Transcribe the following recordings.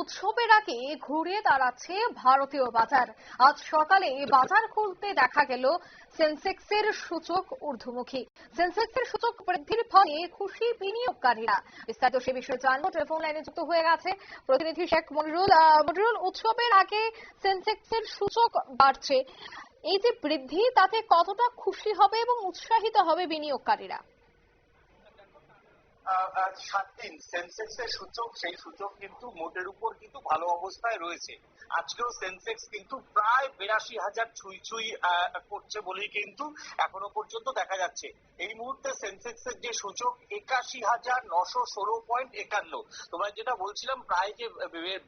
উৎসবের আগে ঘুরে দাঁড়াচ্ছে ভারতীয় বাজার। আজ সকালে বাজার খুলতে দেখা গেল সেন্সেক্সের সূচক ঊর্ধ্বমুখী। সেন্সেক্সের সূচক বৃদ্ধির ফলে খুশি বিনিয়োগকারীরা। বিস্তারিত সে বিষয়ে জানব। টেলিফোন লাইনে যুক্ত হয়ে গেছে প্রতিনিধি শেখ মনিরুল। মনিরুল, উৎসবের আগে সেন্সেক্সের সূচক বাড়ছে। এই যে বৃদ্ধি, তাতে কতটা খুশি হবে এবং উৎসাহিত হবে বিনিয়োগকারীরা? সাত দিন সূচক, সেই সূচক কিন্তু মোটের উপর কিন্তু ভালো অবস্থায় রয়েছে। আজকেও সেন্সেক্স কিন্তু প্রায় বিরাশি হাজার ছুঁই ছুঁই করছে বলেই কিন্তু এখনও পর্যন্ত দেখা যাচ্ছে। এই মুহূর্তে সেন্সেক্স এর যে সূচক, একাশি হাজার নশো ষোলো পয়েন্ট একান্ন। তোমার যেটা বলছিলাম, প্রায় যে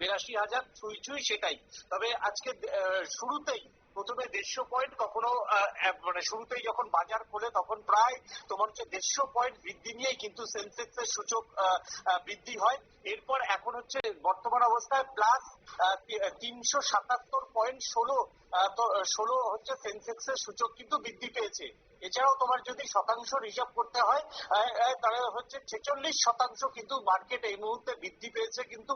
বিরাশি হাজার ছুঁই ছুঁই সেটাই। তবে আজকে শুরুতেই প্রথমে দেড়শো পয়েন্ট কখনো মানে শুরুতেই যখন বাজার খোলে তখন প্রায় তোমার হচ্ছে দেড়শো পয়েন্ট বৃদ্ধি নিয়েই কিন্তু সেন্সেক্স এর সূচক বৃদ্ধি হয়। এরপর এখন হচ্ছে বর্তমান অবস্থায় প্লাস তিনশো সাতাত্তর পয়েন্ট ষোলো ষোলো হচ্ছে সেন্সেক্স এর সূচক কিন্তু বৃদ্ধি পেয়েছে। এছাড়াও তোমার যদি শতাংশ হিসাব করতে হয় তাহলে হচ্ছে ছেচল্লিশ শতাংশ কিন্তু মার্কেট এই মুহূর্তে বৃদ্ধি পেয়েছে কিন্তু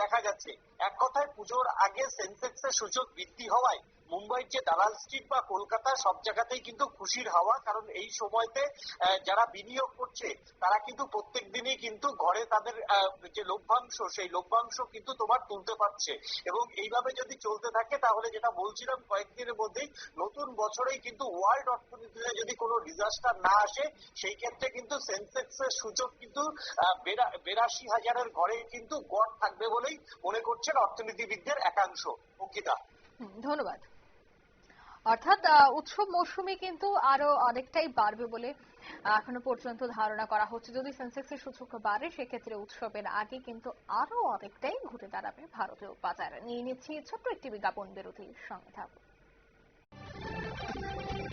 দেখা যাচ্ছে। এক কথায় পুজোর আগে সেন্সেক্স এর সূচক বৃদ্ধি হওয়ায় মুম্বাইয়ের যে দালাল স্ট্রিট বা কলকাতা সব জায়গাতেই কিন্তু খুশির হাওয়া, কারণ এই সময়তে যারা বিনিয়োগ করছে, তারা কিন্তু প্রত্যেক দিনই কিন্তু ঘরে তাদের যে লভ্যাংশ, সেই লভ্যাংশ কিন্তু তোমার তুলতে পারছে। এবং এইভাবে যদি চলতে থাকে, তাহলে যেটা বলছিলাম কয়েকদিনের মধ্যেই, নতুন বছরেই কিন্তু ওয়ার্ল্ড অর্থনীতিতে যদি কোনো ডিজাস্টার না আসে, সেই ক্ষেত্রে কিন্তু সেন্সেক্স এর সূচক কিন্তু বেরাশি হাজারের ঘরে কিন্তু গড় থাকবে বলেই মনে করছেন অর্থনীতিবিদদের একাংশ, অঙ্কিতা। ধন্যবাদ। অর্থাৎ উৎসব মৌসুমে কিন্তু আরও অনেকটাই বাড়বে বলে এখনও পর্যন্ত ধারণা করা হচ্ছে। যদি সেন্সেক্সের সূচক বাড়ে, সেক্ষেত্রে উৎসবের আগে কিন্তু আরও অনেকটাই ঘুরে দাঁড়াবে ভারতীয় বাজার। নিয়ে নিচ্ছি ছোট্ট একটি বিজ্ঞাপন বিরোধী সংস্থা